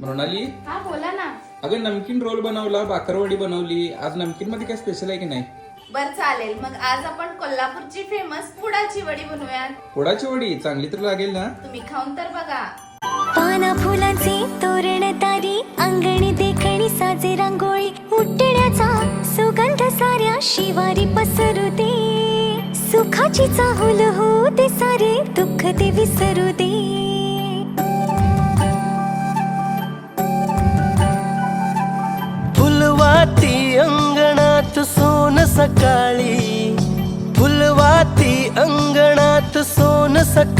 मृणाली? हा बोला ना. अगं नमकीन रोल बनवला बाकरवडी बनवली. आज नमकीन मध्ये काय स्पेशल आहे की नाही? बर चालेल. मग आज आपण कोल्हापूरची फेमस पुडाची वडी बनवूयात. पोळाची वडी? चांगली तर लागेल ना? तुम्ही खाऊन तर बघा. पाना फुलांचे तोरण तारी अंगणी देखणी साजे रांगोळी उठण्याचा सुगंध साऱ्या शिवारी पसरू दे. सुखाची चाहूल हो दे सारे दुःख ते विसरू दे. सकाळी फुलवाती अंगणात सोन सकाळी